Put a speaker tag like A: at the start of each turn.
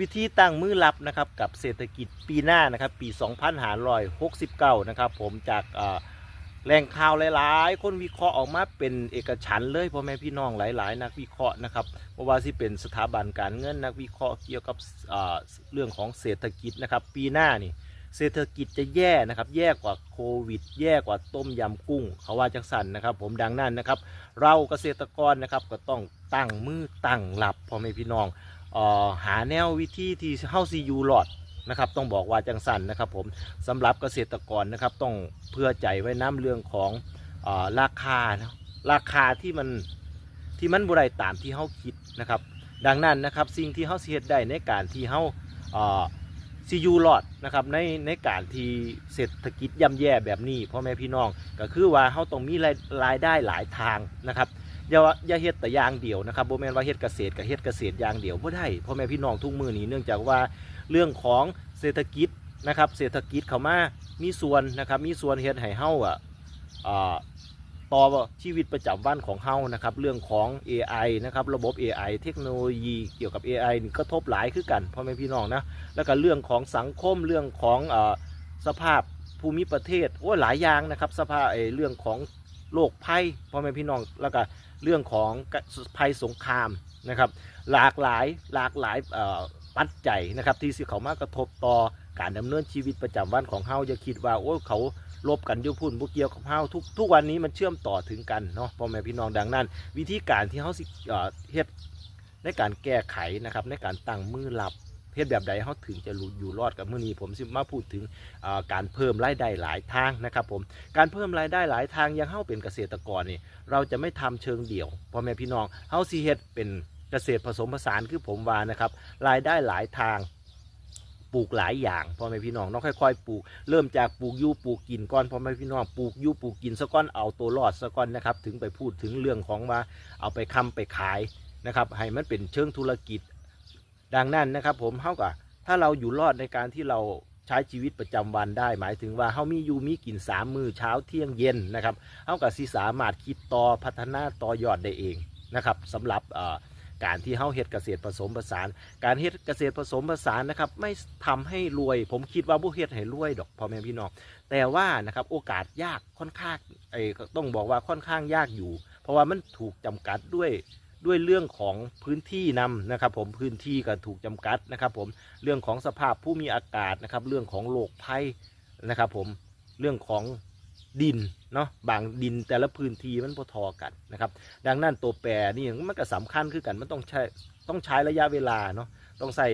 A: วิธีตั้งมือรับนะครับกับเศรษฐกิจปีหน้านะครับ ปี 2569 นะครับ ผมจากแหล่งข่าวหลายๆ คนวิเคราะห์ออกมาเป็นเอกฉันเลยพ่อแม่พี่น้องหลาย ๆ นักวิเคราะห์นะครับเพราะว่าที่เป็นสถาบันการเงินนักวิเคราะห์เกี่ยวกับเรื่องของเศรษฐกิจนะครับ ปีหน้านี่เศรษฐกิจจะแย่นะครับ แย่กว่าโควิด แย่กว่าต้มยำกุ้ง เขาว่าจังสันนะครับ ผมดังนั้นนะครับ เราเกษตรกรนะครับก็ต้องตั้งมือตั้งหลับพ่อแม่พี่น้อง หาแนววิธีที่เฮาซียูหลอดนะครับต้องบอกว่าจังสันนะครับผมสำหรับเกษตรกรนะครับต้องเพื่อใจไว้น้ำเรื่องของออราคานะราคาที่มันที่มันบุไรตามที่เฮาคิดนะครับ ดังนั้นนะครับสิ่งที่เฮาสิเฮ็ดได้ในการที่เฮาซียูหลอดนะครับในในการที่เศรษฐกิจย่ำแย่แบบนี้พ่อแม่พี่น้องก็คือว่าเฮาต้องมีรายรายได้หลายทางนะครับ อย่าว่าอย่าเฮ็ดแต่ยางเดียวนะครับบ่แม่นว่าเฮ็ดเกษตรกับเฮ็ดเกษตรยางเดียวบ่ได้พ่อแม่พี่น้องทุกมือนี้เนื่องจากว่าเรื่องของเศรษฐกิจนะครับเศรษฐกิจเข้ามามีส่วนนะครับมีส่วนเฮ็ดให้เฮาอะอ่าต่อชีวิตประจำวันของเฮานะครับเรื่องของ AI นะครับระบบ AI เทคโนโลยีเกี่ยวกับ AI นี่กระทบหลายคือกันพ่อแม่พี่น้องนะแล้วก็เรื่องของสังคมเรื่องของอสภาพภูมิประเทศโอ้หลายอย่างนะครับสภาพเเรื่องของ โรคภัยพ่อแม่พี่น้องแล้วก็เรื่องของภัยสงครามนะครับ หลากหลายหลากหลายปัจจัยนะครับที่สิเขามากระทบต่อการดำเนินชีวิตประจำวันของเฮาอย่าคิดว่าโอ้เขาลบกันยุพุ่นบุเกี่ยวกับเฮาทุกทุกวันนี้มันเชื่อมต่อถึงกันเนาะพ่อแม่พี่น้องดังนั้น วิธีการที่เฮาสิเฮ็ดในการแก้ไขนะครับในการตั้งมือรับ เฮ็ดแบบใดเฮาถึงจะอยู่รอดกับมื้อนี้ผมสิมาพูดถึงการเพิ่มรายได้หลายทางนะครับผมการเพิ่มรายได้หลายทางยังเฮาเป็นเกษตรกรนี่เราจะไม่ทำเชิงเดี่ยวพ่อแม่พี่น้องเฮาซีเฮ็ดเป็นเกษตรผสมผสานคือผมว่านะครับรายได้หลายทางปลูกหลายอย่างพ่อแม่พี่น้องต้องค่อยๆปลูก เริ่มจากปลูกยูปลูกกินก่อนพ่อแม่พี่น้องปลูกยูปลูกกินซะก่อนเอาตัวรอดซะก่อนนะครับถึงไปพูดถึงเรื่องของว่าเอาไปค้ำไปขายนะครับให้มันเป็นเชิงธุรกิจ ดังนั้นนะครับผมเท่ากับถ้าเราอยู่รอดในการที่เราใช้ชีวิตประจำวันได้ หมายถึงว่าเฮามีอยู่มีกินสามมือเช้าเที่ยงเย็นนะครับเฮากับสิสามารถคิดต่อพัฒนาต่อยอดได้เองนะครับสำหรับการที่เฮาเฮ็ดเกษตรผสมผสาน การเฮ็ดเกษตรผสมผสานนะครับไม่ทำให้รวย ผมคิดว่าบ่เฮ็ดให้รวยดอกพ่อแม่พี่น้องแต่ว่านะครับโอกาสยากค่อนข้างไอ้ต้องบอกว่าค่อนข้างยากอยู่ เพราะว่ามันถูกจำกัดด้วย ด้วยเรื่องของพื้นที่นำนะครับ ผมพื้นที่ก็ถูกจำกัดนะครับ ผมเรื่องของสภาพผู้มีอากาศนะครับ เรื่องของโลกภัยนะครับ ผมเรื่องของดินเนาะบางดินแต่ละพื้นที่มันพอทอกันนะครับ ดังนั้นตัวแปรนี่มันก็สำคัญคือกันมันต้องใช้ต้องใช้ระยะเวลาเนาะต้องใส่